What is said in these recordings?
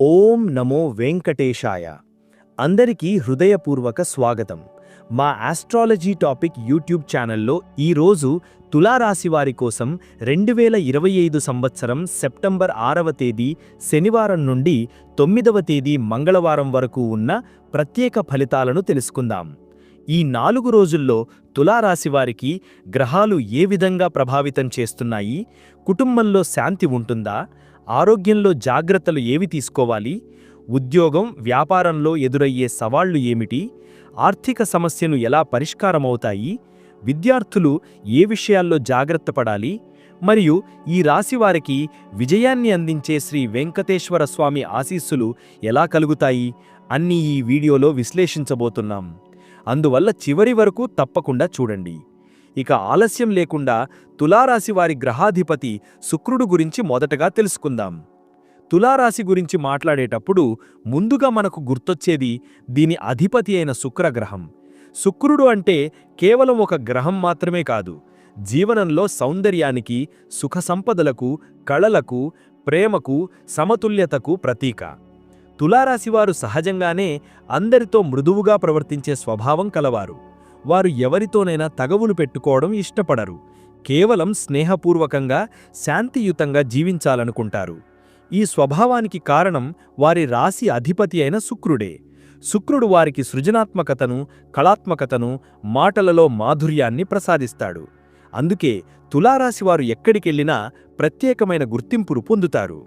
ఓం నమో వెంకటేశాయ. అందరికీ హృదయపూర్వక స్వాగతం. మా ఆస్ట్రాలజీ టాపిక్ యూట్యూబ్ ఛానల్లో ఈరోజు తులారాశి వారి కోసం రెండు వేల ఇరవై ఐదు సంవత్సరం సెప్టెంబర్ ఆరవ తేదీ శనివారం నుండి తొమ్మిదవ తేదీ మంగళవారం వరకు ఉన్న ప్రత్యేక ఫలితాలను తెలుసుకుందాం. ఈ నాలుగు రోజుల్లో తులారాశి వారికి గ్రహాలు ఏ విధంగా ప్రభావితం చేస్తున్నాయి? కుటుంబంలో శాంతి ఉంటుందా? ఆరోగ్యంలో జాగ్రత్తలు ఏవి తీసుకోవాలి? ఉద్యోగం వ్యాపారంలో ఎదురయ్యే సవాళ్ళు ఏమిటి? ఆర్థిక సమస్యను ఎలా పరిష్కారమవుతాయి? విద్యార్థులు ఏ విషయాల్లో జాగ్రత్త పడాలి? మరియు ఈ రాశి వారికి విజయాన్ని అందించే శ్రీ వెంకటేశ్వర స్వామి ఆశీస్సులు ఎలా కలుగుతాయి? అన్నీ ఈ వీడియోలో విశ్లేషించబోతున్నాం. అందువల్ల చివరి వరకు తప్పకుండా చూడండి. ఇక ఆలస్యం లేకుండా తులారాశి వారి గ్రహాధిపతి శుక్రుడు గురించి మొదటగా తెలుసుకుందాం. తులారాశి గురించి మాట్లాడేటప్పుడు ముందుగా మనకు గుర్తొచ్చేది దీని అధిపతి అయిన శుక్రగ్రహం. శుక్రుడు అంటే కేవలం ఒక గ్రహం మాత్రమే కాదు జీవనంలో సౌందర్యానికి సుఖ సంపదలకు కళలకు ప్రేమకు సమతుల్యతకు ప్రతీక. తులారాశివారు సహజంగానే అందరితో మృదువుగా ప్రవర్తించే స్వభావం కలవారు. వారు ఎవరితోనైనా తగవులు పెట్టుకోవడం ఇష్టపడరు. కేవలం స్నేహపూర్వకంగా శాంతియుతంగా జీవించాలనుకుంటారు. ఈ స్వభావానికి కారణం వారి రాశి అధిపతి అయిన శుక్రుడే. శుక్రుడు వారికి సృజనాత్మకతను కళాత్మకతను మాటలలో మాధుర్యాన్ని ప్రసాదిస్తాడు. అందుకే తులారాశివారు ఎక్కడికెళ్ళినా ప్రత్యేకమైన గుర్తింపును పొందుతారు.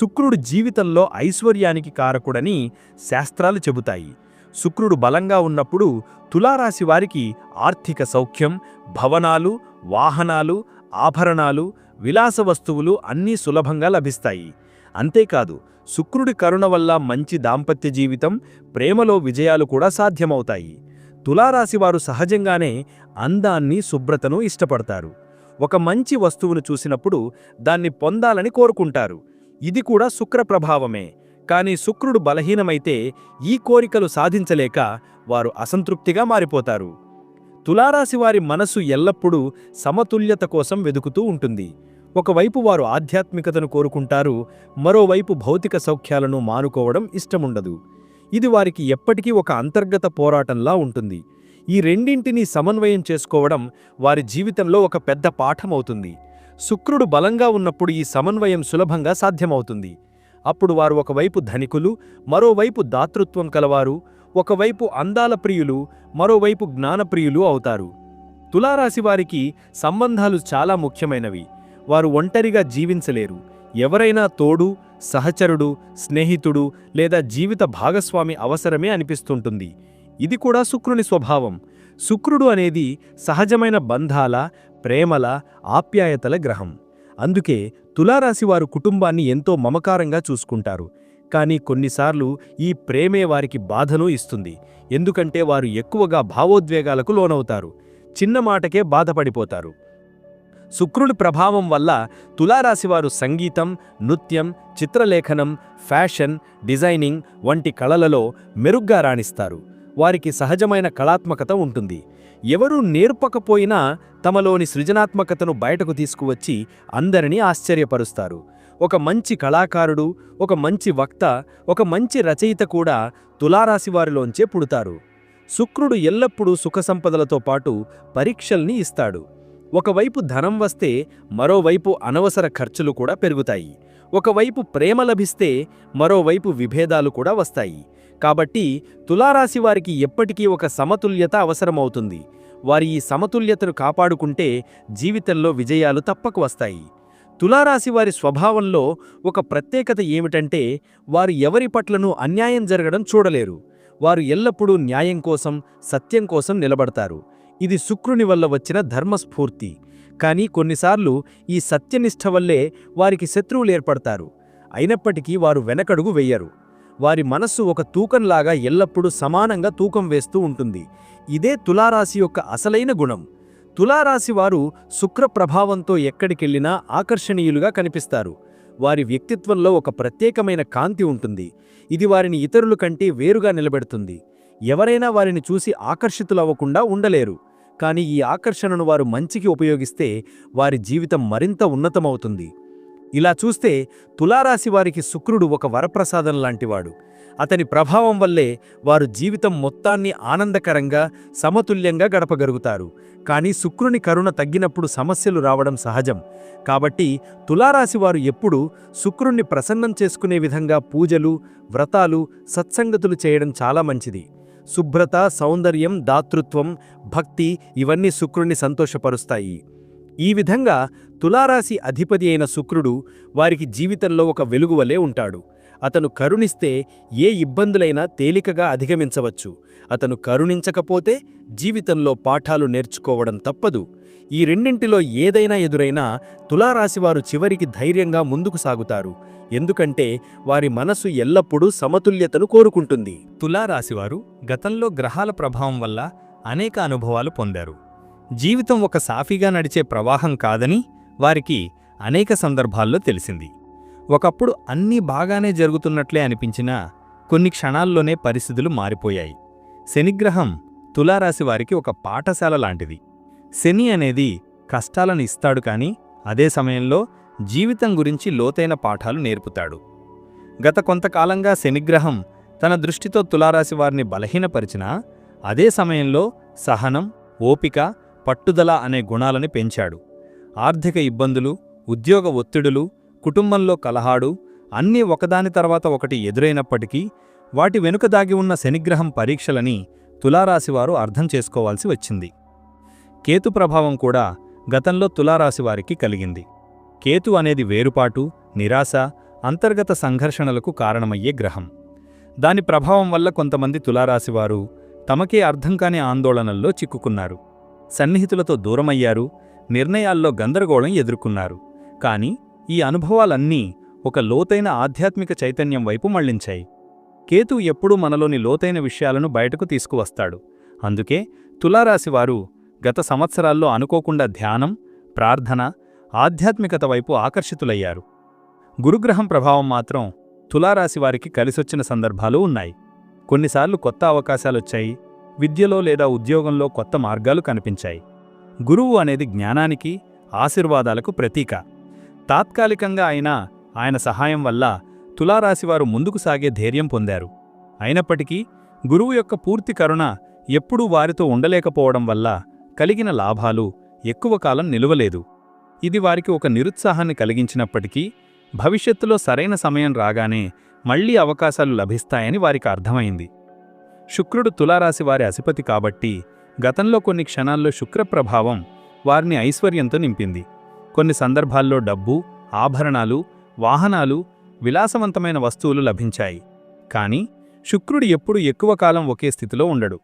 శుక్రుడు జీవితంలో ఐశ్వర్యానికి కారకుడని శాస్త్రాలు చెబుతాయి. శుక్రుడు బలంగా ఉన్నప్పుడు తులారాశి వారికి ఆర్థిక సౌఖ్యం భవనాలు వాహనాలు ఆభరణాలు విలాస వస్తువులు అన్నీ సులభంగా లభిస్తాయి. అంతేకాదు శుక్రుడి కరుణ వల్ల మంచి దాంపత్య జీవితం ప్రేమలో విజయాలు కూడా సాధ్యమవుతాయి. తులారాశివారు సహజంగానే అందాన్ని శుభ్రతను ఇష్టపడతారు. ఒక మంచి వస్తువును చూసినప్పుడు దాన్ని పొందాలని కోరుకుంటారు. ఇది కూడా శుక్ర ప్రభావమే. కానీ శుక్రుడు బలహీనమైతే ఈ కోరికలు సాధించలేక వారు అసంతృప్తిగా మారిపోతారు. తులారాశి వారి మనసు ఎల్లప్పుడూ సమతుల్యత కోసం వెదుకుతూ ఉంటుంది. ఒకవైపు వారు ఆధ్యాత్మికతను కోరుకుంటారు మరోవైపు భౌతిక సౌఖ్యాలను మానుకోవడం ఇష్టముండదు. ఇది వారికి ఎప్పటికీ ఒక అంతర్గత పోరాటంలా ఉంటుంది. ఈ రెండింటినీ సమన్వయం చేసుకోవడం వారి జీవితంలో ఒక పెద్ద పాఠమవుతుంది. శుక్రుడు బలంగా ఉన్నప్పుడు ఈ సమన్వయం సులభంగా సాధ్యమవుతుంది. అప్పుడు వారు ఒకవైపు ధనికులు మరోవైపు దాతృత్వం కలవారు ఒకవైపు అందాల ప్రియులు మరోవైపు జ్ఞానప్రియులు అవుతారు. తులారాశి వారికి సంబంధాలు చాలా ముఖ్యమైనవి. వారు ఒంటరిగా జీవించలేరు. ఎవరైనా తోడు సహచరుడు స్నేహితుడు లేదా జీవిత భాగస్వామి అవసరమే అనిపిస్తుంటుంది. ఇది కూడా శుక్రుని స్వభావం. శుక్రుడు అనేది సహజమైన బంధాల ప్రేమల ఆప్యాయతల గ్రహం. అందుకే తులారాశివారు కుటుంబాన్ని ఎంతో మమకారంగా చూసుకుంటారు. కానీ కొన్నిసార్లు ఈ ప్రేమే వారికి బాధను ఇస్తుంది. ఎందుకంటే వారు ఎక్కువగా భావోద్వేగాలకు లోనవుతారు. చిన్న మాటకే బాధపడిపోతారు. శుక్రుడి ప్రభావం వల్ల తులారాశివారు సంగీతం నృత్యం చిత్రలేఖనం ఫ్యాషన్ డిజైనింగ్ వంటి కళలలో మెరుగ్గా రాణిస్తారు. వారికి సహజమైన కళాత్మకత ఉంటుంది. ఎవరూ నేర్పకపోయినా తమలోని సృజనాత్మకతను బయటకు తీసుకువచ్చి అందరినీ ఆశ్చర్యపరుస్తారు. ఒక మంచి కళాకారుడు ఒక మంచి వక్త ఒక మంచి రచయిత కూడా తులారాశివారిలోంచే పుడతారు. శుక్రుడు ఎల్లప్పుడూ సుఖ సంపదలతో పాటు పరీక్షల్ని ఇస్తాడు. ఒకవైపు ధనం వస్తే మరోవైపు అనవసర ఖర్చులు కూడా పెరుగుతాయి. ఒకవైపు ప్రేమ లభిస్తే మరోవైపు విభేదాలు కూడా వస్తాయి. కాబట్టి తులారాశి వారికి ఎప్పటికీ ఒక సమతుల్యత అవసరమవుతుంది. వారి ఈ సమతుల్యతను కాపాడుకుంటే జీవితంలో విజయాలు తప్పకు వస్తాయి. తులారాశి వారి స్వభావంలో ఒక ప్రత్యేకత ఏమిటంటే వారు ఎవరి పట్లను అన్యాయం జరగడం చూడలేరు. వారు ఎల్లప్పుడూ న్యాయం కోసం సత్యం కోసం నిలబడతారు. ఇది శుక్రుని వల్ల వచ్చిన ధర్మస్ఫూర్తి. కానీ కొన్నిసార్లు ఈ సత్యనిష్ట వల్లే వారికి శత్రువులు ఏర్పడతారు. అయినప్పటికీ వారు వెనకడుగు వెయ్యరు వారి మనస్సు ఒక తూకంలాగా ఎల్లప్పుడూ సమానంగా తూకం వేస్తూ ఉంటుంది. ఇదే తులారాశి యొక్క అసలైన గుణం. తులారాశి వారు శుక్ర ప్రభావంతో ఎక్కడికెళ్ళినా ఆకర్షణీయులుగా కనిపిస్తారు. వారి వ్యక్తిత్వంలో ఒక ప్రత్యేకమైన కాంతి ఉంటుంది. ఇది వారిని ఇతరుల కంటే వేరుగా నిలబెడుతుంది. ఎవరైనా వారిని చూసి ఆకర్షితులవ్వకుండా ఉండలేరు. కానీ ఈ ఆకర్షణను వారు మంచికి ఉపయోగిస్తే వారి జీవితం మరింత ఉన్నతమవుతుంది. ఇలా చూస్తే తులారాశి వారికి శుక్రుడు ఒక వరప్రసాదం లాంటివాడు. అతని ప్రభావం వల్లే వారు జీవితం మొత్తాన్ని ఆనందకరంగా సమతుల్యంగా గడపగలుగుతారు. కానీ శుక్రుని కరుణ తగ్గినప్పుడు సమస్యలు రావడం సహజం. కాబట్టి తులారాశి వారు ఎప్పుడూ శుక్రుణ్ణి ప్రసన్నం చేసుకునే విధంగా పూజలు వ్రతాలు సత్సంగతులు చేయడం చాలా మంచిది. శుభ్రత సౌందర్యం దాతృత్వం భక్తి ఇవన్నీ శుక్రుణ్ణి సంతోషపరుస్తాయి. ఈ విధంగా తులారాశి అధిపతి అయిన శుక్రుడు వారికి జీవితంలో ఒక వెలుగువలే ఉంటాడు. అతను కరుణిస్తే ఏ ఇబ్బందులైనా తేలికగా అధిగమించవచ్చు. అతను కరుణించకపోతే జీవితంలో పాఠాలు నేర్చుకోవడం తప్పదు. ఈ రెండింటిలో ఏదైనా ఎదురైనా తులారాశివారు చివరికి ధైర్యంగా ముందుకు సాగుతారు. ఎందుకంటే వారి మనసు ఎల్లప్పుడూ సమతుల్యతను కోరుకుంటుంది. తులారాశివారు గతంలో గ్రహాల ప్రభావం వల్ల అనేక అనుభవాలు పొందారు. జీవితం ఒక సాఫీగా నడిచే ప్రవాహం కాదని వారికి అనేక సందర్భాల్లో తెలిసింది. ఒకప్పుడు అన్నీ బాగానే జరుగుతున్నట్లే అనిపించినా కొన్ని క్షణాల్లోనే పరిస్థితులు మారిపోయాయి. శనిగ్రహం తులారాశి వారికి ఒక పాఠశాల లాంటిది. శని అనేది కష్టాలను ఇస్తాడు కాని అదే సమయంలో జీవితం గురించి లోతైన పాఠాలు నేర్పుతాడు. గత కొంతకాలంగా శనిగ్రహం తన దృష్టితో తులారాశి వారిని బలహీనపరిచినా అదే సమయంలో సహనం ఓపిక పట్టుదల అనే గుణాలని పెంచాడు. ఆర్థిక ఇబ్బందులు ఉద్యోగ ఒత్తిడులు కుటుంబంలో కలహాడు అన్నీ ఒకదాని తర్వాత ఒకటి ఎదురైనప్పటికీ వాటి వెనుక దాగి ఉన్న శనిగ్రహం పరీక్షలని తులారాశివారు అర్థం చేసుకోవాల్సి వచ్చింది. కేతు ప్రభావం కూడా గతంలో తులారాశివారికి కలిగింది. కేతు అనేది వేరుపాటు నిరాశ అంతర్గత సంఘర్షణలకు కారణమయ్యే గ్రహం. దాని ప్రభావం వల్ల కొంతమంది తులారాశివారు తమకే అర్థం కాని ఆందోళనల్లో చిక్కుకున్నారు. సన్నిహితులతో దూరమయ్యారు నిర్ణయాల్లో గందరగోళం ఎదుర్కొన్నారు. కాని ఈ అనుభవాలన్నీ ఒక లోతైన ఆధ్యాత్మిక చైతన్యం వైపు మళ్ళించాయి. కేతు ఎప్పుడూ మనలోని లోతైన విషయాలను బయటకు తీసుకువస్తాడు. అందుకే తులారాశివారు గత సంవత్సరాల్లో అనుకోకుండా ధ్యానం ప్రార్థన ఆధ్యాత్మికత వైపు ఆకర్షితులయ్యారు. గురుగ్రహం ప్రభావం మాత్రం తులారాశివారికి కలిసొచ్చిన సందర్భాలు ఉన్నాయి. కొన్నిసార్లు కొత్త అవకాశాలొచ్చాయి. విద్యలో లేదా ఉద్యోగంలో కొత్త మార్గాలు కనిపించాయి. గురువు అనేది జ్ఞానానికి ఆశీర్వాదాలకు ప్రతీక. తాత్కాలికంగా అయినా ఆయన సహాయం వల్ల తులారాశివారు ముందుకు సాగే ధైర్యం పొందారు. అయినప్పటికీ గురువు యొక్క పూర్తి కరుణ ఎప్పుడూ వారితో ఉండలేకపోవడం వల్ల కలిగిన లాభాలు ఎక్కువ కాలం నిలువలేదు. ఇది వారికి ఒక నిరుత్సాహాన్ని కలిగించినప్పటికీ భవిష్యత్తులో సరైన సమయం రాగానే మళ్ళీ అవకాశాలు లభిస్తాయని వారికి అర్థమైంది. శుక్రుడు తులారాశి వారి అధిపతి కాబట్టి గతంలో కొన్ని క్షణాల్లో శుక్రప్రభావం వారిని ఐశ్వర్యంతో నింపింది. కొన్ని సందర్భాల్లో డబ్బు ఆభరణాలు వాహనాలు విలాసవంతమైన వస్తువులు లభించాయి. కాని శుక్రుడు ఎప్పుడు ఎక్కువ కాలం ఒకే స్థితిలో ఉండడు.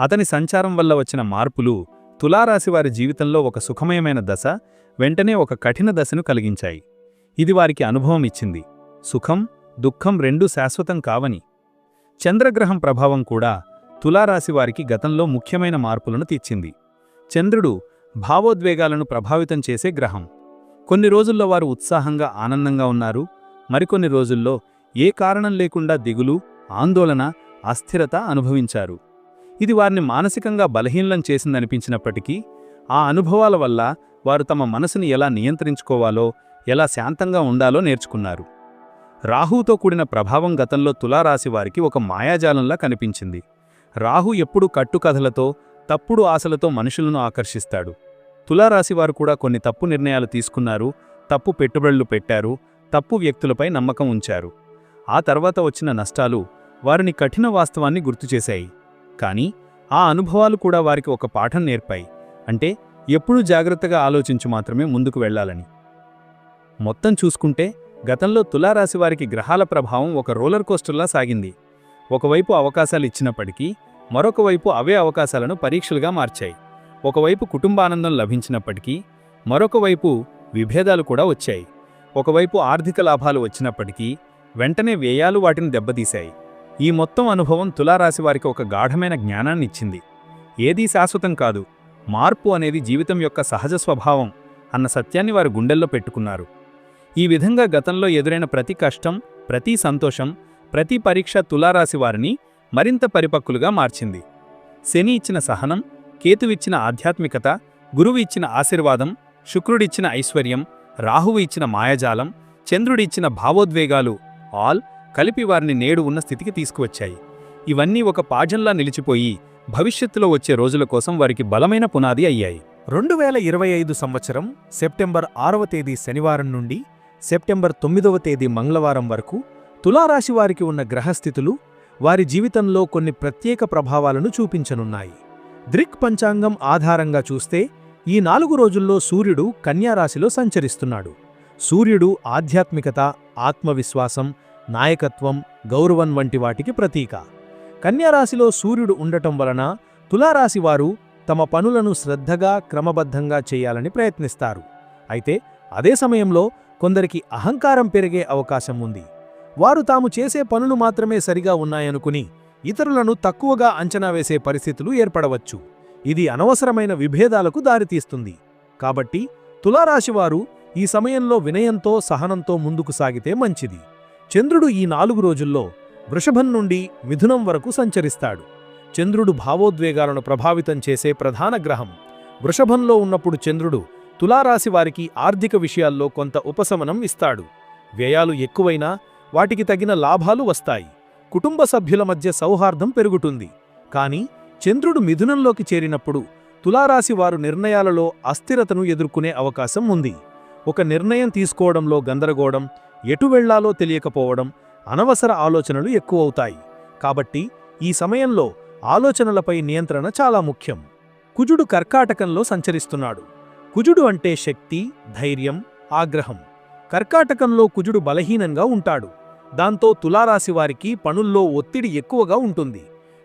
అతని సంచారం వల్ల వచ్చిన మార్పులు తులారాశివారి జీవితంలో ఒక సుఖమయమైన దశ వెంటనే ఒక కఠిన దశను కలిగించాయి. ఇది వారికి అనుభవం ఇచ్చింది. సుఖం దుఃఖం రెండూ శాశ్వతం కావని. చంద్రగ్రహం ప్రభావం కూడా తులారాశివారికి గతంలో ముఖ్యమైన మార్పులను తీర్చింది. చంద్రుడు భావోద్వేగాలను ప్రభావితం చేసే గ్రహం. కొన్ని రోజుల్లో వారు ఉత్సాహంగా ఆనందంగా ఉన్నారు. మరికొన్ని రోజుల్లో ఏ కారణం లేకుండా దిగులు ఆందోళన అస్థిరత అనుభవించారు. ఇది వారిని మానసికంగా బలహీనం చేసిందనిపించినప్పటికీ ఆ అనుభవాల వల్ల వారు తమ మనసుని ఎలా నియంత్రించుకోవాలో ఎలా శాంతంగా ఉండాలో నేర్చుకున్నారు. రాహుతో కూడిన ప్రభావం గతంలో తులారాశి వారికి ఒక మాయాజాలంలా కనిపించింది. రాహు ఎప్పుడూ కట్టుకథలతో తప్పుడు ఆశలతో మనుషులను ఆకర్షిస్తాడు. తులారాశివారు కూడా కొన్ని తప్పు నిర్ణయాలు తీసుకున్నారు తప్పు పెట్టుబడులు పెట్టారు తప్పు వ్యక్తులపై నమ్మకం ఉంచారు. ఆ తర్వాత వచ్చిన నష్టాలు వారిని కఠిన వాస్తవాన్ని గుర్తుచేశాయి కానీ ఆ అనుభవాలు కూడా వారికి ఒక పాఠం నేర్పాయి. అంటే ఎప్పుడూ జాగ్రత్తగా ఆలోచించు మాత్రమే ముందుకు వెళ్ళాలని మొత్తం చూసుకుంటే గతంలో తులారాశి వారికి గ్రహాల ప్రభావం ఒక రోలర్ కోస్టర్లా సాగింది. ఒకవైపు అవకాశాలు ఇచ్చినప్పటికీ మరొకవైపు అవే అవకాశాలను పరీక్షలుగా మార్చాయి. ఒకవైపు కుటుంబానందం లభించినప్పటికీ మరొక వైపు విభేదాలు కూడా వచ్చాయి. ఒకవైపు ఆర్థిక లాభాలు వచ్చినప్పటికీ వెంటనే వ్యయాలు వాటిని దెబ్బతీశాయి. ఈ మొత్తం అనుభవం తులారాశి వారికి ఒక గాఢమైన జ్ఞానాన్ని ఇచ్చింది. ఏదీ శాశ్వతం కాదు మార్పు అనేది జీవితం యొక్క సహజ స్వభావం అన్న సత్యాన్ని వారు గుండెల్లో పెట్టుకున్నారు. ఈ విధంగా గతంలో ఎదురైన ప్రతి కష్టం ప్రతి సంతోషం ప్రతి పరీక్ష తులారాశి వారిని మరింత పరిపక్కులుగా మార్చింది. శని ఇచ్చిన సహనం కేతువిచ్చిన ఆధ్యాత్మికత గురువు ఇచ్చిన ఆశీర్వాదం శుక్రుడిచ్చిన ఐశ్వర్యం రాహువు ఇచ్చిన మాయాజాలం చంద్రుడిచ్చిన భావోద్వేగాలు ఆల్ కలిపి వారిని నేడు ఉన్న స్థితికి తీసుకువచ్చాయి. ఇవన్నీ ఒక పాఠంలా నిలిచిపోయి భవిష్యత్తులో వచ్చే రోజుల కోసం వారికి బలమైన పునాది అయ్యాయి. రెండు వేల ఇరవై ఐదు సంవత్సరం సెప్టెంబర్ ఆరవ తేదీ శనివారం నుండి సెప్టెంబర్ తొమ్మిదవ తేదీ మంగళవారం వరకు తులారాశి వారికి ఉన్న గ్రహస్థితులు వారి జీవితంలో కొన్ని ప్రత్యేక ప్రభావాలను చూపించనున్నాయి. ద్రిక్ పంచాంగం ఆధారంగా చూస్తే ఈ నాలుగు రోజుల్లో సూర్యుడు కన్యారాశిలో సంచరిస్తున్నాడు. సూర్యుడు ఆధ్యాత్మికత ఆత్మవిశ్వాసం నాయకత్వం గౌరవం వంటి వాటికి ప్రతీక. కన్యారాశిలో సూర్యుడు ఉండటం వలన తులారాశి వారు తమ పనులను శ్రద్ధగా క్రమబద్ధంగా చేయాలని ప్రయత్నిస్తారు. అయితే అదే సమయంలో కొందరికి అహంకారం పెరిగే అవకాశం ఉంది. వారు తాము చేసే పనులు మాత్రమే సరిగా ఉన్నాయనుకుని ఇతరులను తక్కువగా అంచనా వేసే పరిస్థితులు ఏర్పడవచ్చు. ఇది అనవసరమైన విభేదాలకు దారితీస్తుంది. కాబట్టి తులారాశివారు ఈ సమయంలో వినయంతో సహనంతో ముందుకు సాగితే మంచిది. చంద్రుడు ఈ నాలుగు రోజుల్లో వృషభం నుండి మిథునం వరకు సంచరిస్తాడు. చంద్రుడు భావోద్వేగాలను ప్రభావితం చేసే ప్రధాన గ్రహం. వృషభంలో ఉన్నప్పుడు చంద్రుడు తులారాశి వారికి ఆర్థిక విషయాల్లో కొంత ఉపశమనం ఇస్తాడు. వ్యయాలు ఎక్కువైనా వాటికి తగిన లాభాలు వస్తాయి. కుటుంబ సభ్యుల మధ్య సౌహార్దం పెరుగుతుంది. కానీ చంద్రుడు మిథునంలోకి చేరినప్పుడు తులారాశి వారు నిర్ణయాలలో అస్థిరతను ఎదుర్కొనే అవకాశం ఉంది. ఒక నిర్ణయం తీసుకోవడంలో గందరగోళం ఎటు వెళ్ళాలో తెలియకపోవడం అనవసర ఆలోచనలు ఎక్కువవుతాయి. కాబట్టి ఈ సమయంలో ఆలోచనలపై నియంత్రణ చాలా ముఖ్యం. కుజుడు కర్కాటకంలో సంచరిస్తున్నాడు. కుజుడు అంటే శక్తి ధైర్యం ఆగ్రహం. కర్కాటకంలో కుజుడు బలహీనంగా ఉంటాడు. దాంతో తులారాశి వారికి పనుల్లో ఒత్తిడి ఎక్కువగా ఉంటుంది.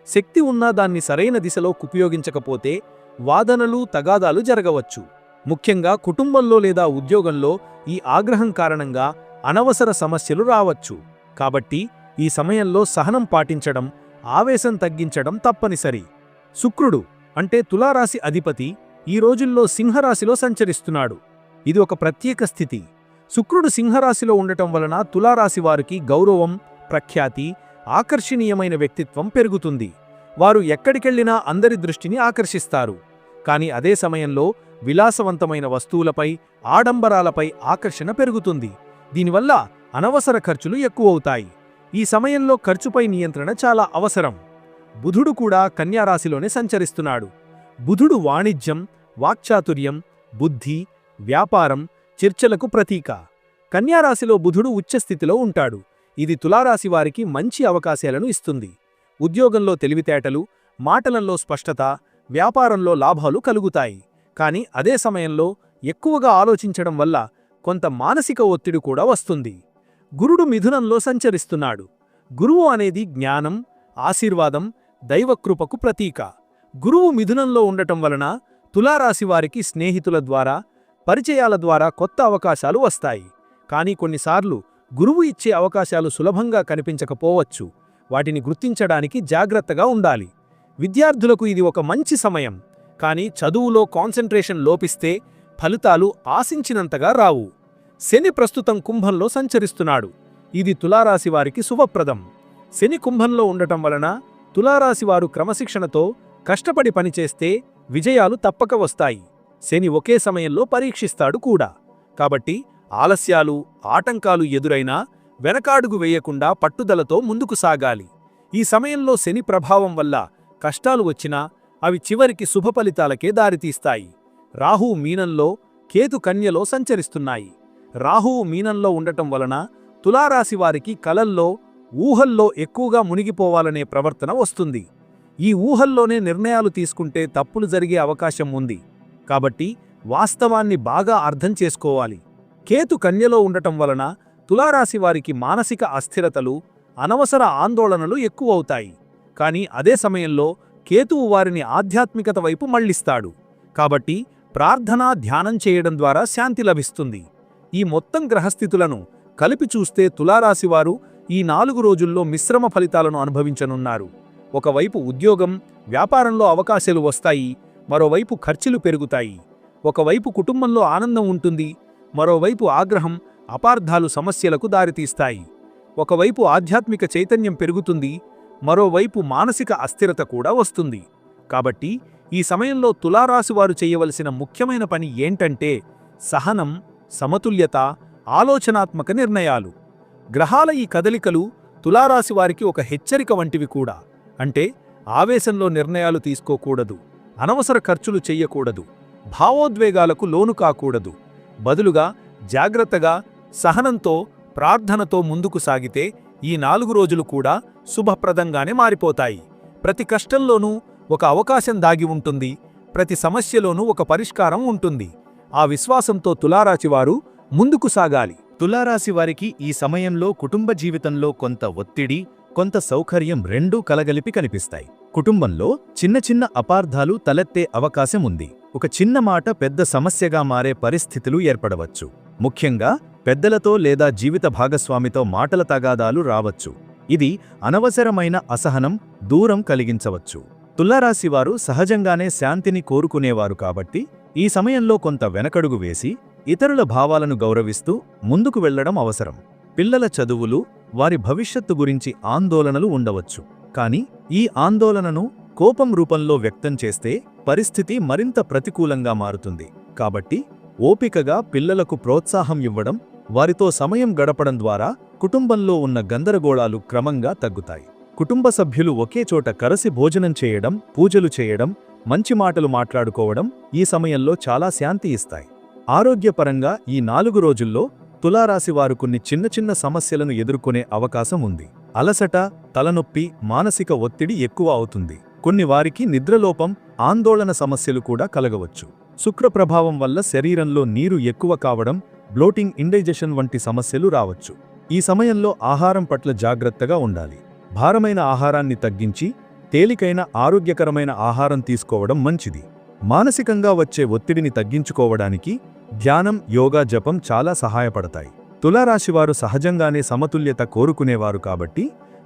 శక్తి ఉన్నా దాన్ని సరైన దిశలో ఉపయోగించకపోతే వాదనలు తగాదాలు జరగవచ్చు. ముఖ్యంగా కుటుంబంలో లేదా ఉద్యోగంలో ఈ ఆగ్రహం కారణంగా అనవసర సమస్యలు రావచ్చు. కాబట్టి ఈ సమయంలో సహనం పాటించడం ఆవేశం తగ్గించడం తప్పనిసరి. శుక్రుడు అంటే తులారాశి అధిపతి ఈ రోజుల్లో సింహరాశిలో సంచరిస్తున్నాడు. ఇది ఒక ప్రత్యేక స్థితి. శుక్రుడు సింహరాశిలో ఉండటం వలన తులారాశి వారికి గౌరవం ప్రఖ్యాతి ఆకర్షణీయమైన వ్యక్తిత్వం పెరుగుతుంది. వారు ఎక్కడికెళ్ళినా అందరి దృష్టిని ఆకర్షిస్తారు. కానీ అదే సమయంలో విలాసవంతమైన వస్తువులపై ఆడంబరాలపై ఆకర్షణ పెరుగుతుంది. దీనివల్ల అనవసర ఖర్చులు ఎక్కువవుతాయి. ఈ సమయంలో ఖర్చుపై నియంత్రణ చాలా అవసరం. బుధుడు కూడా కన్యారాశిలోనే సంచరిస్తున్నాడు. బుధుడు వాణిజ్యం వాక్చాతుర్యం బుద్ధి వ్యాపారం చర్చలకు ప్రతీక. కన్యారాశిలో బుధుడు ఉచ్చస్థితిలో ఉంటాడు. ఇది తులారాశి వారికి మంచి అవకాశాలను ఇస్తుంది. ఉద్యోగంలో తెలివితేటలు మాటలలో స్పష్టత వ్యాపారంలో లాభాలు కలుగుతాయి. కాని అదే సమయంలో ఎక్కువగా ఆలోచించడం వల్ల కొంత మానసిక ఒత్తిడి కూడా వస్తుంది. గురుడు మిథునంలో సంచరిస్తున్నాడు. గురువు అనేది జ్ఞానం ఆశీర్వాదం దైవకృపకు ప్రతీక. గురువు మిథునంలో ఉండటం వలన తులారాశి వారికి స్నేహితుల ద్వారా పరిచయాల ద్వారా కొత్త అవకాశాలు వస్తాయి. కానీ కొన్నిసార్లు గురువు ఇచ్చే అవకాశాలు సులభంగా కనిపించకపోవచ్చు. వాటిని గుర్తించడానికి జాగ్రత్తగా ఉండాలి. విద్యార్థులకు ఇది ఒక మంచి సమయం. కానీ చదువులో కాన్సంట్రేషన్ లోపిస్తే ఫలితాలు ఆశించినంతగా రావు. శని ప్రస్తుతం కుంభంలో సంచరిస్తున్నాడు. ఇది తులారాశి వారికి శుభప్రదం. శని కుంభంలో ఉండటం వలన తులారాశివారు క్రమశిక్షణతో కష్టపడి పనిచేస్తే విజయాలు తప్పక వస్తాయి. శని ఒకే సమయంలో పరీక్షిస్తాడు కూడా. కాబట్టి ఆలస్యాలు ఆటంకాలు ఎదురైనా వెనకాడుగు వేయకుండా పట్టుదలతో ముందుకు సాగాలి. ఈ సమయంలో శని ప్రభావం వల్ల కష్టాలు వచ్చినా అవి చివరికి శుభ ఫలితాలకే దారితీస్తాయి. రాహువు మీనంలో కేతు కన్యలో సంచరిస్తున్నాయి. రాహువు మీనంలో ఉండటం వలన తులారాశి వారికి కలల్లో ఊహల్లో ఎక్కువగా మునిగిపోవాలనే ప్రవర్తన వస్తుంది. ఈ ఊహల్లోనే నిర్ణయాలు తీసుకుంటే తప్పులు జరిగే అవకాశం ఉంది. కాబట్టి వాస్తవాన్ని బాగా అర్థం చేసుకోవాలి. కేతు కన్యలో ఉండటం వలన తులారాశి వారికి మానసిక అస్థిరతలు అనవసర ఆందోళనలు ఎక్కువవుతాయి. కానీ అదే సమయంలో కేతువు వారిని ఆధ్యాత్మికత వైపు మళ్ళిస్తాడు కాబట్టి ప్రార్థన ధ్యానం చేయడం ద్వారా శాంతి లభిస్తుంది. ఈ మొత్తం గ్రహస్థితులను కలిపి చూస్తే తులారాశివారు ఈ నాలుగు రోజుల్లో మిశ్రమ ఫలితాలను అనుభవించనున్నారు. ఒకవైపు ఉద్యోగం వ్యాపారంలో అవకాశాలు వస్తాయి. మరోవైపు ఖర్చులు పెరుగుతాయి. ఒకవైపు కుటుంబంలో ఆనందం ఉంటుంది మరోవైపు ఆగ్రహం అపార్థాలు సమస్యలకు దారితీస్తాయి. ఒకవైపు ఆధ్యాత్మిక చైతన్యం పెరుగుతుంది మరోవైపు మానసిక అస్థిరత కూడా వస్తుంది. కాబట్టి ఈ సమయంలో తులారాశివారు చేయవలసిన ముఖ్యమైన పని ఏంటంటే సహనం సమతుల్యత ఆలోచనాత్మక నిర్ణయాలు. గ్రహాల ఈ కదలికలు తులారాశి వారికి ఒక హెచ్చరిక వంటివి కూడా. అంటే ఆవేశంలో నిర్ణయాలు తీసుకోకూడదు. అనవసర ఖర్చులు చెయ్యకూడదు. భావోద్వేగాలకు లోను కాకూడదు. బదులుగా జాగ్రత్తగా సహనంతో ప్రార్థనతో ముందుకు సాగితే ఈ నాలుగు రోజులు కూడా శుభప్రదంగానే మారిపోతాయి. ప్రతి కష్టంలోనూ ఒక అవకాశం దాగి ఉంటుంది. ప్రతి సమస్యలోనూ ఒక పరిష్కారం ఉంటుంది. ఆ విశ్వాసంతో తులారాశివారు ముందుకు సాగాలి. తులారాశి వారికి ఈ సమయంలో కుటుంబ జీవితంలో కొంత ఒత్తిడి కొంత సౌకర్యం రెండూ కలగలిపి కనిపిస్తాయి. కుటుంబంలో చిన్న చిన్న అపార్థాలు తలెత్తే అవకాశం ఉంది ఒక చిన్న మాట పెద్ద సమస్యగా మారే పరిస్థితులు ఏర్పడవచ్చు. ముఖ్యంగా పెద్దలతో లేదా జీవిత భాగస్వామితో మాటల తగాదాలు రావచ్చు. ఇది అనవసరమైన అసహనం దూరం కలిగించవచ్చు. తులారాశివారు సహజంగానే శాంతిని కోరుకునేవారు కాబట్టి ఈ సమయంలో కొంత వెనకడుగు వేసి ఇతరుల భావాలను గౌరవిస్తూ ముందుకు వెళ్ళడం అవసరం. పిల్లల చదువులు వారి భవిష్యత్తు గురించి ఆందోళనలు ఉండవచ్చు. కాని ఈ ఆందోళనను కోపం రూపంలో వ్యక్తం చేస్తే పరిస్థితి మరింత ప్రతికూలంగా మారుతుంది. కాబట్టి ఓపికగా పిల్లలకు ప్రోత్సాహం ఇవ్వడం వారితో సమయం గడపడం ద్వారా కుటుంబంలో ఉన్న గందరగోళాలు క్రమంగా తగ్గుతాయి. కుటుంబ సభ్యులు ఒకే చోట కరసి భోజనం చేయడం పూజలు చేయడం మంచి మాటలు మాట్లాడుకోవడం ఈ సమయంలో చాలా శాంతి ఇస్తాయి. ఆరోగ్యపరంగా ఈ నాలుగు రోజుల్లో తులారాశివారు కొన్ని చిన్న చిన్న సమస్యలను ఎదుర్కొనే అవకాశం ఉంది. అలసట తలనొప్పి మానసిక ఒత్తిడి ఎక్కువ అవుతుంది. కొన్ని వారికి నిద్రలోపం ఆందోళన సమస్యలు కూడా కలగవచ్చు. శుక్ర ప్రభావం వల్ల శరీరంలో నీరు ఎక్కువ కావడం బ్లోటింగ్ ఇండైజెషన్ వంటి సమస్యలు రావచ్చు. ఈ సమయంలో ఆహారం పట్ల జాగ్రత్తగా ఉండాలి. భారమైన ఆహారాన్ని తగ్గించి తేలికైన ఆరోగ్యకరమైన ఆహారం తీసుకోవడం మంచిది. మానసికంగా వచ్చే ఒత్తిడిని తగ్గించుకోవడానికి ధ్యానం యోగా జపం చాలా సహాయపడతాయి. తులారాశివారు సహజంగానే సమతుల్యత కోరుకునేవారు కాబట్టి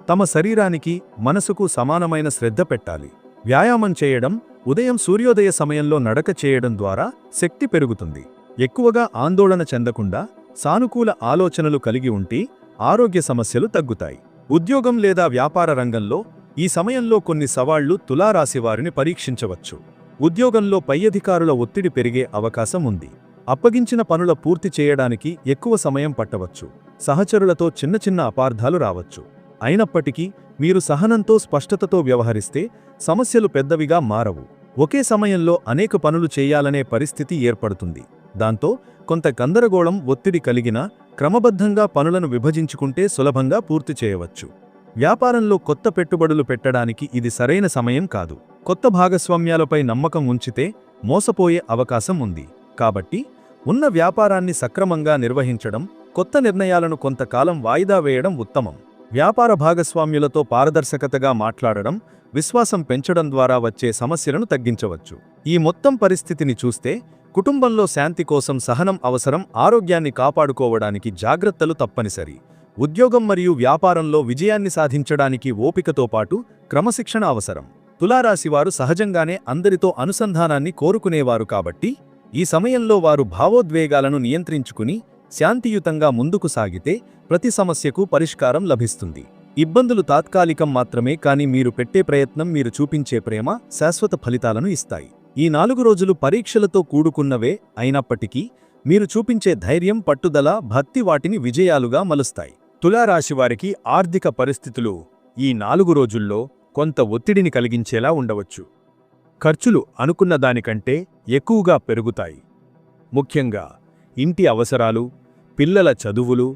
తమ శరీరానికి మనసుకు సమానమైన శ్రద్ధ పెట్టాలి. వ్యాయామం చేయడం ఉదయం సూర్యోదయ సమయంలో నడక చేయడం ద్వారా శక్తి పెరుగుతుంది. ఎక్కువగా ఆందోళన చెందకుండా సానుకూల ఆలోచనలు కలిగి ఉంటే ఆరోగ్య సమస్యలు తగ్గుతాయి. ఉద్యోగం లేదా వ్యాపార రంగంలో ఈ సమయంలో కొన్ని సవాళ్ళు తులారాశివారిని పరీక్షించవచ్చు. ఉద్యోగంలో పై అధికారుల ఒత్తిడి పెరిగే అవకాశం ఉంది. అప్పగించిన పనుల పూర్తి చేయడానికి ఎక్కువ సమయం పట్టవచ్చు. సహచరులతో చిన్న చిన్న అపార్థాలు రావచ్చు. అయినప్పటికీ మీరు సహనంతో స్పష్టతతో వ్యవహరిస్తే సమస్యలు పెద్దవిగా మారవు. ఒకే సమయంలో అనేక పనులు చేయాలనే పరిస్థితి ఏర్పడుతుంది. దాంతో కొంత గందరగోళం ఒత్తిడి కలిగిన క్రమబద్ధంగా పనులను విభజించుకుంటే సులభంగా పూర్తి చేయవచ్చు. వ్యాపారంలో కొత్త పెట్టుబడులు పెట్టడానికి ఇది సరైన సమయం కాదు. కొత్త భాగస్వామ్యాలపై నమ్మకం ఉంచితే మోసపోయే అవకాశం ఉంది. కాబట్టి ఉన్న వ్యాపారాన్ని సక్రమంగా నిర్వహించడం కొత్త నిర్ణయాలను కొంతకాలం వాయిదా వేయడం ఉత్తమం. వ్యాపార భాగస్వామ్యులతో పారదర్శకతగా మాట్లాడడం విశ్వాసం పెంచడం ద్వారా వచ్చే సమస్యలను తగ్గించవచ్చు. ఈ మొత్తం పరిస్థితిని చూస్తే కుటుంబంలో శాంతి కోసం సహనం అవసరం ఆరోగ్యాన్ని కాపాడుకోవడానికి జాగ్రత్తలు తప్పనిసరి. ఉద్యోగం మరియు వ్యాపారంలో విజయాన్ని సాధించడానికి ఓపికతో పాటు క్రమశిక్షణ అవసరం. తులారాశివారు సహజంగానే అందరితో అనుసంధానాన్ని కోరుకునేవారు కాబట్టి ఈ సమయంలో వారు భావోద్వేగాలను నియంత్రించుకుని శాంతియుతంగా ముందుకు సాగితే ప్రతి సమస్యకు పరిష్కారం లభిస్తుంది. ఇబ్బందులు తాత్కాలికం మాత్రమే కానీ మీరు పెట్టే ప్రయత్నం మీరు చూపించే ప్రేమ శాశ్వత ఫలితాలను ఇస్తాయి. ఈ నాలుగు రోజులు పరీక్షలతో కూడుకున్నవే అయినప్పటికీ మీరు చూపించే ధైర్యం పట్టుదల భక్తి వాటిని విజయాలుగా మలుస్తాయి. తులారాశివారికి ఆర్థిక పరిస్థితులు ఈ నాలుగు రోజుల్లో కొంత ఒత్తిడిని కలిగించేలా ఉండవచ్చు. ఖర్చులు అనుకున్న దానికంటే ఎక్కువగా పెరుగుతాయి. ముఖ్యంగా ఇంటి అవసరాలు పిల్లల చదువులు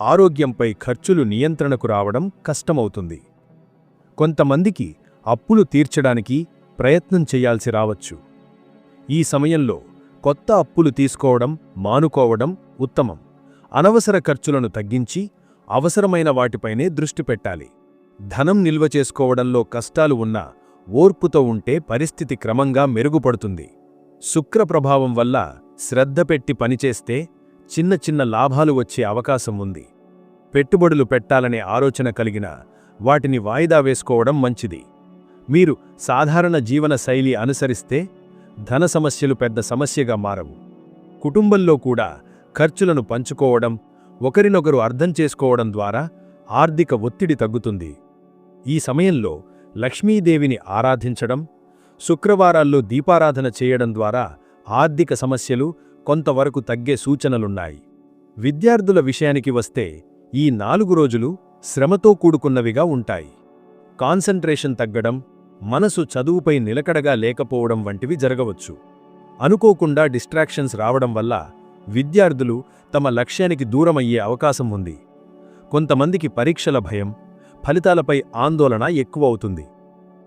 ఆరోగ్యంపై ఖర్చులు నియంత్రణకు రావడం కష్టమవుతుంది. కొంతమందికి అప్పులు తీర్చడానికి ప్రయత్నం చేయాల్సి రావచ్చు. ఈ సమయంలో కొత్త అప్పులు తీసుకోవడం మానుకోవడం ఉత్తమం. అనవసర ఖర్చులను తగ్గించి అవసరమైన వాటిపైనే దృష్టి పెట్టాలి. ధనం నిల్వ చేసుకోవడంలో కష్టాలు ఉన్నా ఓర్పుతో ఉంటే పరిస్థితి క్రమంగా మెరుగుపడుతుంది. శుక్ర ప్రభావం వల్ల శ్రద్ధ పెట్టి పనిచేస్తే చిన్న చిన్న లాభాలు వచ్చే అవకాశం ఉంది. పెట్టుబడులు పెట్టాలనే ఆలోచన కలిగిన వాటిని వాయిదా వేసుకోవడం మంచిది. మీరు సాధారణ జీవన శైలి అనుసరిస్తే ధన సమస్యలు పెద్ద సమస్యగా మారవు. కుటుంబంలో కూడా ఖర్చులను పంచుకోవడం ఒకరినొకరు అర్థం చేసుకోవడం ద్వారా ఆర్థిక ఒత్తిడి తగ్గుతుంది. ఈ సమయంలో లక్ష్మీదేవిని ఆరాధించడం శుక్రవారాల్లో దీపారాధన చేయడం ద్వారా ఆర్థిక సమస్యలు కొంతవరకు తగ్గే సూచనలున్నాయి. విద్యార్థుల విషయానికి వస్తే ఈ నాలుగు రోజులు శ్రమతో కూడుకున్నవిగా ఉంటాయి. కాన్సంట్రేషన్ తగ్గడం మనసు చదువుపై నిలకడగా లేకపోవడం వంటివి జరగవచ్చు. అనుకోకుండా డిస్ట్రాక్షన్స్ రావడం వల్ల విద్యార్థులు తమ లక్ష్యానికి దూరమయ్యే అవకాశం ఉంది. కొంతమందికి పరీక్షల భయం ఫలితాలపై ఆందోళన ఎక్కువ అవుతుంది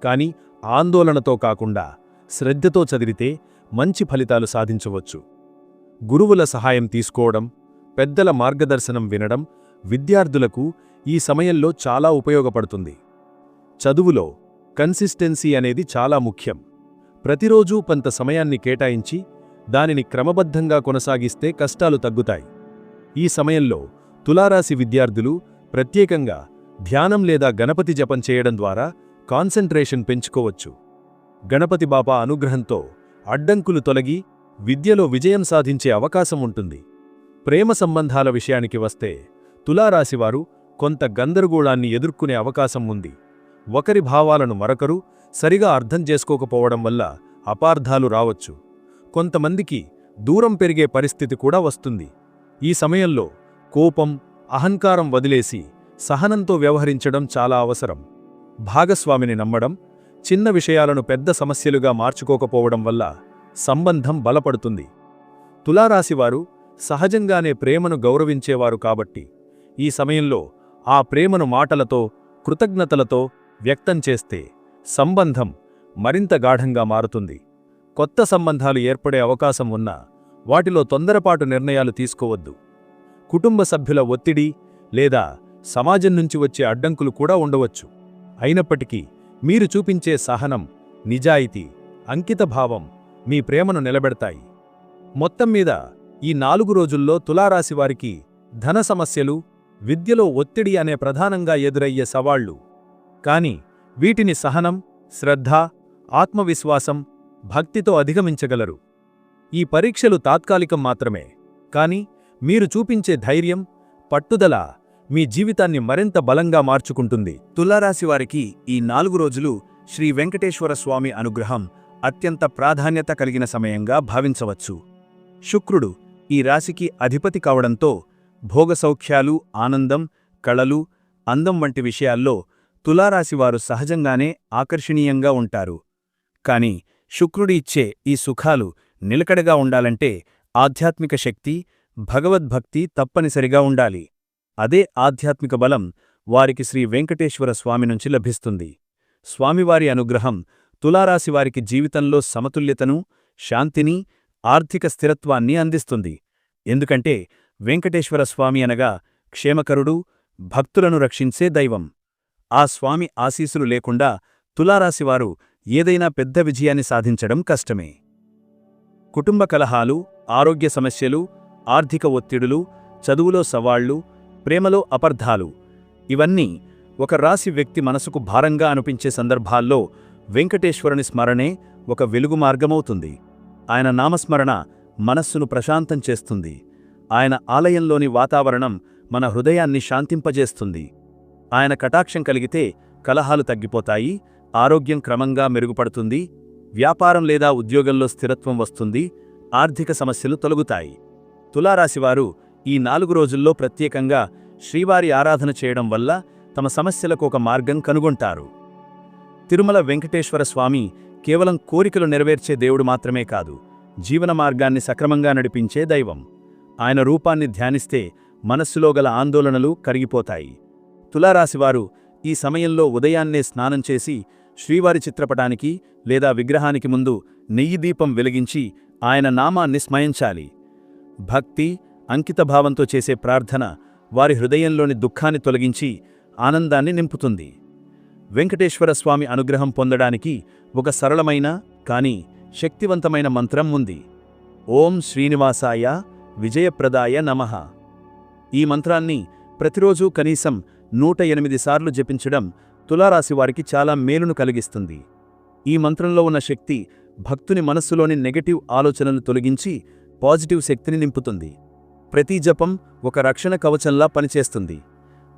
కానీ ఆందోళనతో కాకుండా శ్రద్ధతో చదివితే మంచి ఫలితాలు సాధించవచ్చు. గురువుల సహాయం తీసుకోవడం పెద్దల మార్గదర్శనం వినడం విద్యార్థులకు ఈ సమయంలో చాలా ఉపయోగపడుతుంది. చదువులో కన్సిస్టెన్సీ అనేది చాలా ముఖ్యం. ప్రతిరోజూ కొంత సమయాన్ని కేటాయించి దానిని క్రమబద్ధంగా కొనసాగిస్తే కష్టాలు తగ్గుతాయి. ఈ సమయంలో తులారాశి విద్యార్థులు ప్రత్యేకంగా ధ్యానం లేదా గణపతి జపం చేయడం ద్వారా కాన్సంట్రేషన్ పెంచుకోవచ్చు. గణపతి బాబా అనుగ్రహంతో అడ్డంకులు తొలగి విద్యలో విజయం సాధించే అవకాశం ఉంటుంది. ప్రేమ సంబంధాల విషయానికి వస్తే తులారాశివారు కొంత గందరగోళాన్ని ఎదుర్కొనే అవకాశం ఉంది. ఒకరి భావాలను మరొకరు సరిగా అర్థం చేసుకోకపోవడం వల్ల అపార్థాలు రావచ్చు. కొంతమందికి దూరం పెరిగే పరిస్థితి కూడా వస్తుంది. ఈ సమయంలో కోపం అహంకారం వదిలేసి సహనంతో వ్యవహరించడం చాలా అవసరం. భాగస్వామిని నమ్మడం చిన్న విషయాలను పెద్ద సమస్యలుగా మార్చుకోకపోవడం వల్ల సంబంధం బలపడుతుంది. తులారాశివారు సహజంగానే ప్రేమను గౌరవించేవారు కాబట్టి ఈ సమయంలో ఆ ప్రేమను మాటలతో కృతజ్ఞతలతో వ్యక్తం చేస్తే సంబంధం మరింత గాఢంగా మారుతుంది. కొత్త సంబంధాలు ఏర్పడే అవకాశం ఉన్నా వాటిలో తొందరపాటు నిర్ణయాలు తీసుకోవద్దు. కుటుంబ సభ్యుల ఒత్తిడి లేదా సమాజం నుంచి వచ్చే అడ్డంకులు కూడా ఉండవచ్చు. అయినప్పటికీ మీరు చూపించే సహనం నిజాయితీ అంకితభావం మీ ప్రేమను నిలబెడతాయి. మొత్తం మీద ఈ నాలుగు రోజుల్లో తులారాశివారికి ధన సమస్యలు విద్యలో ఒత్తిడి అనే ప్రధానంగా ఎదురయ్యే సవాళ్ళు. కాని వీటిని సహనం శ్రద్ధ ఆత్మవిశ్వాసం భక్తితో అధిగమించగలరు. ఈ పరీక్షలు తాత్కాలికం మాత్రమే. కాని మీరు చూపించే ధైర్యం పట్టుదల మీ జీవితాన్ని మరింత బలంగా మార్చుకుంటుంది. తులారాశివారికి ఈ నాలుగు రోజులు శ్రీ వెంకటేశ్వర స్వామి అనుగ్రహం అత్యంత ప్రాధాన్యత కలిగిన సమయంగా భావించవచ్చు. శుక్రుడు ఈ రాశికి అధిపతి కావడంతో భోగసౌఖ్యాలు ఆనందం కళలు అందం వంటి విషయాల్లో తులారాశివారు సహజంగానే ఆకర్షణీయంగా ఉంటారు. కాని శుక్రుడి ఇచ్చే ఈ సుఖాలు నిలకడగా ఉండాలంటే ఆధ్యాత్మిక శక్తి భగవద్భక్తి తప్పనిసరిగా ఉండాలి. అదే ఆధ్యాత్మిక బలం వారికి శ్రీ వెంకటేశ్వర స్వామి నుంచి లభిస్తుంది. స్వామివారి అనుగ్రహం తులారాశివారికి జీవితంలో సమతుల్యతను శాంతిని ఆర్థిక స్థిరత్వాన్ని అందిస్తుంది. ఎందుకంటే వెంకటేశ్వర స్వామి అనగా క్షేమకరుడు భక్తులను రక్షించే దైవం. ఆ స్వామి ఆశీసులు లేకుండా తులారాశివారు ఏదైనా పెద్ద విజయాన్ని సాధించడం కష్టమే. కుటుంబ కలహాలు ఆరోగ్య సమస్యలు ఆర్థిక ఒత్తిడులు చదువులో సవాళ్ళు ప్రేమలో అపర్ధాలు. ఇవన్నీ ఒక రాశి వ్యక్తి మనసుకు భారంగా అనిపించే సందర్భాల్లో వెంకటేశ్వరుని స్మరణే ఒక వెలుగు మార్గమవుతుంది. ఆయన నామస్మరణ మనస్సును ప్రశాంతం చేస్తుంది. ఆయన ఆలయంలోని వాతావరణం మన హృదయాన్ని శాంతింపజేస్తుంది. ఆయన కటాక్షం కలిగితే కలహాలు తగ్గిపోతాయి ఆరోగ్యం క్రమంగా మెరుగుపడుతుంది వ్యాపారం లేదా ఉద్యోగంలో స్థిరత్వం వస్తుంది ఆర్థిక సమస్యలు తొలగుతాయి. తులారాశివారు ఈ నాలుగు రోజుల్లో ప్రత్యేకంగా శ్రీవారి ఆరాధన చేయడం వల్ల తమ సమస్యలకు ఒక మార్గం కనుగొంటారు. తిరుమల వెంకటేశ్వర స్వామి కేవలం కోరికలు నెరవేర్చే దేవుడు మాత్రమే కాదు జీవన మార్గాన్ని సక్రమంగా నడిపించే దైవం. ఆయన రూపాన్ని ధ్యానిస్తే మనస్సులో గల ఆందోళనలు కరిగిపోతాయి. తులారాశివారు ఈ సమయంలో ఉదయాన్నే స్నానం చేసి శ్రీవారి చిత్రపటానికి లేదా విగ్రహానికి ముందు నెయ్యి దీపం వెలిగించి ఆయన నామాన్ని స్మయించాలి భక్తి అంకితభావంతో చేసే ప్రార్థన వారి హృదయంలోని దుఃఖాన్ని తొలగించి ఆనందాన్ని నింపుతుంది. వెంకటేశ్వర స్వామి అనుగ్రహం పొందడానికి ఒక సరళమైన కాని శక్తివంతమైన మంత్రం ఉంది. ఓం శ్రీనివాసాయ విజయప్రదాయ నమః. ఈ మంత్రాన్ని ప్రతిరోజూ కనీసం నూట ఎనిమిది సార్లు జపించడం తులారాశివారికి చాలా మేలును కలిగిస్తుంది. ఈ మంత్రంలో ఉన్న శక్తి భక్తుని మనస్సులోని నెగటివ్ ఆలోచనలు తొలగించి పాజిటివ్ శక్తిని నింపుతుంది. ప్రతి జపం ఒక రక్షణ కవచంలా పనిచేస్తుంది.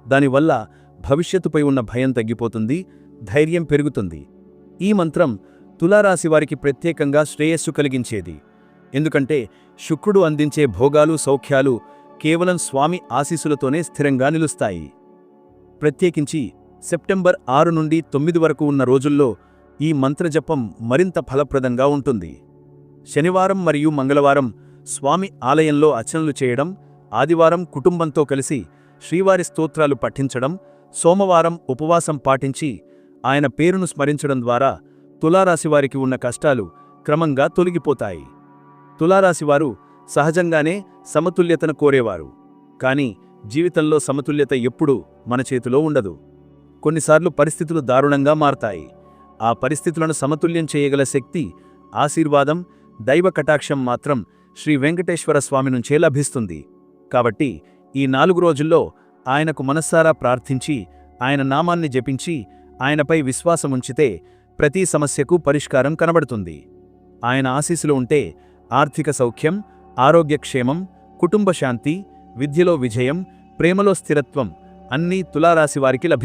దానివల్ల భవిష్యత్తుపై ఉన్న భయం తగ్గిపోతుంది ధైర్యం పెరుగుతుంది. ఈ మంత్రం తులారాశివారికి ప్రత్యేకంగా శ్రేయస్సు కలిగించేది. ఎందుకంటే శుక్రుడు అందించే భోగాలు సౌఖ్యాలు కేవలం స్వామి ఆశీసులతోనే స్థిరంగా నిలుస్తాయి. ప్రత్యేకించి సెప్టెంబర్ ఆరు నుండి తొమ్మిది వరకు ఉన్న రోజుల్లో ఈ మంత్రజపం మరింత ఫలప్రదంగా ఉంటుంది. శనివారం మరియు మంగళవారం స్వామి ఆలయంలో అర్చనలు చేయడం ఆదివారం కుటుంబంతో కలిసి శ్రీవారి స్తోత్రాలు పఠించడం సోమవారం ఉపవాసం పాటించి ఆయన పేరును స్మరించడం ద్వారా తులారాశివారికి ఉన్న కష్టాలు క్రమంగా తొలగిపోతాయి. తులారాశివారు సహజంగానే సమతుల్యతను కోరేవారు. కాని జీవితంలో సమతుల్యత ఎప్పుడూ మన చేతిలో ఉండదు. కొన్నిసార్లు పరిస్థితులు దారుణంగా మారతాయి. ఆ పరిస్థితులను సమతుల్యం చేయగల శక్తి ఆశీర్వాదం దైవ కటాక్షం మాత్రం శ్రీ వెంకటేశ్వర స్వామి నుంచే లభిస్తుంది. కాబట్టి ఈ నాలుగు రోజుల్లో ఆయనకు మనస్సారా ప్రార్థించి ఆయన నామాన్ని జపించి ఆయనపై విశ్వాసముంచితే ప్రతి సమస్యకు పరిష్కారం కనబడుతుంది. ఆయన ఆశీస్సులు ఉంటే ఆర్థిక సౌఖ్యం ఆరోగ్యక్షేమం కుటుంబ శాంతి విద్యలో విజయం ప్రేమలో స్థిరత్వం అన్నీ తులారాశివారికి లభి